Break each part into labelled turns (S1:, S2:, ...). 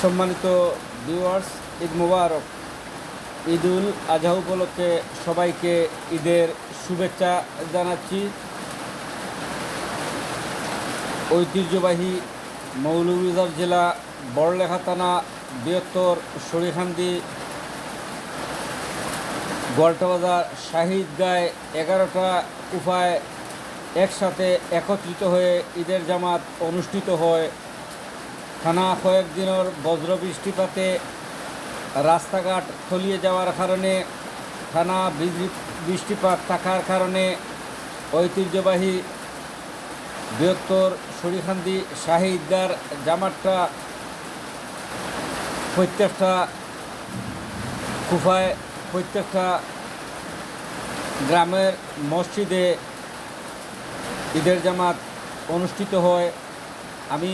S1: সম্মানিত ভিউয়ার্স ঈদ মুবারক। ঈদুল আজহা উপলক্ষে সবাইকে ঈদের শুভেচ্ছা জানাচ্ছি। ঐতিহ্যবাহী মৌলভীবাজার জেলা বড়লেখা থানা, বৃহত্তর সরিখান্দি গোয়ালটাবাজার শাহিদ গায়ে এগারোটা উপায় একসাথে একত্রিত হয়ে ঈদের জামাত অনুষ্ঠিত হয়। টানা কয়েকদিনের বজ্র বৃষ্টিপাতে রাস্তাঘাট তলিয়ে যাওয়ার কারণে টানা বৃষ্টিপাত থাকার কারণে ঐতিহ্যবাহী বৃহত্তর সরিখান্দি শাহী ঈদগার জামাতটা প্রত্যেকটা কুফায়, প্রত্যেকটা গ্রামের মসজিদে ঈদের জামাত অনুষ্ঠিত হয়। আমি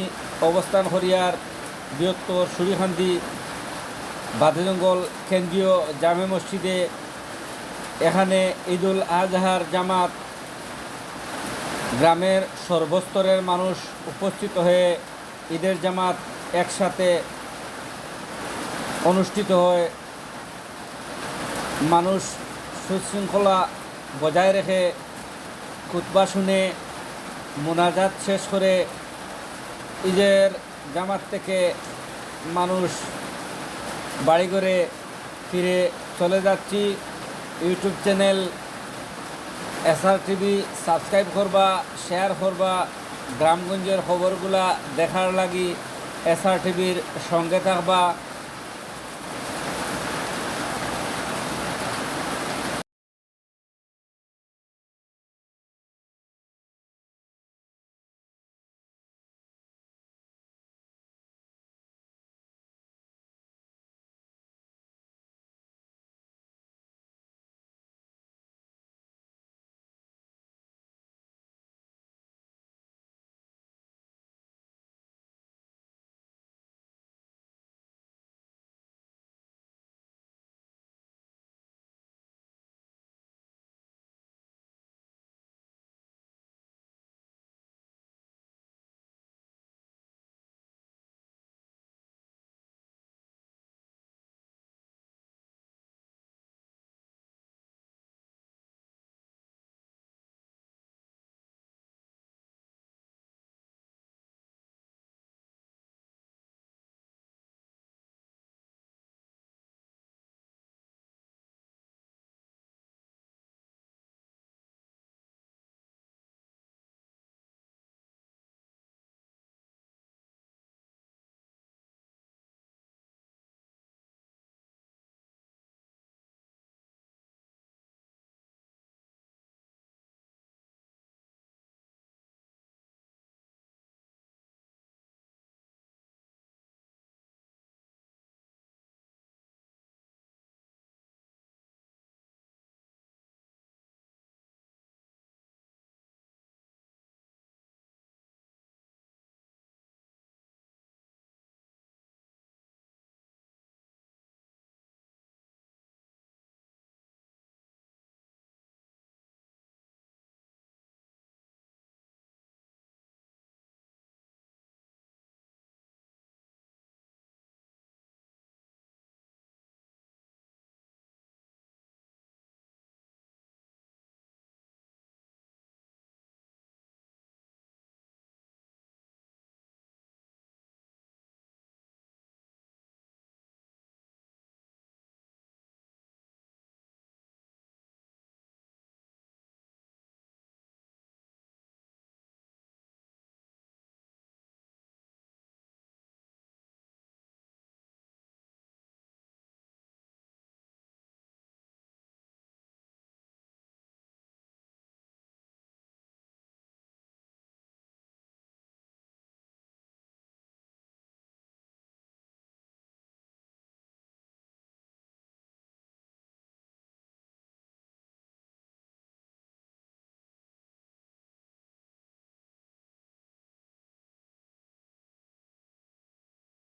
S1: অবস্থান হরিয়ার বৃহত্তর সুরিখান্দি বাদজঙ্গল কেন্দ্রীয় জামে মসজিদে, এখানে ঈদুল আজহার জামাত, গ্রামের সর্বস্তরের মানুষ উপস্থিত হয়ে ঈদের জামাত একসাথে অনুষ্ঠিত হয়। মানুষ সুশৃঙ্খলা বজায় রেখে খুতবা শুনে মোনাজাত শেষ করে ঈদের জামাত থেকে মানুষ বাড়ি করে ফিরে চলে যাচ্ছি। YouTube channel SR TV subscribe করবা, শেয়ার করবা, গ্রামগঞ্জের খবরগুলা দেখার লাগি এসআর টিভির সঙ্গে থাকবা।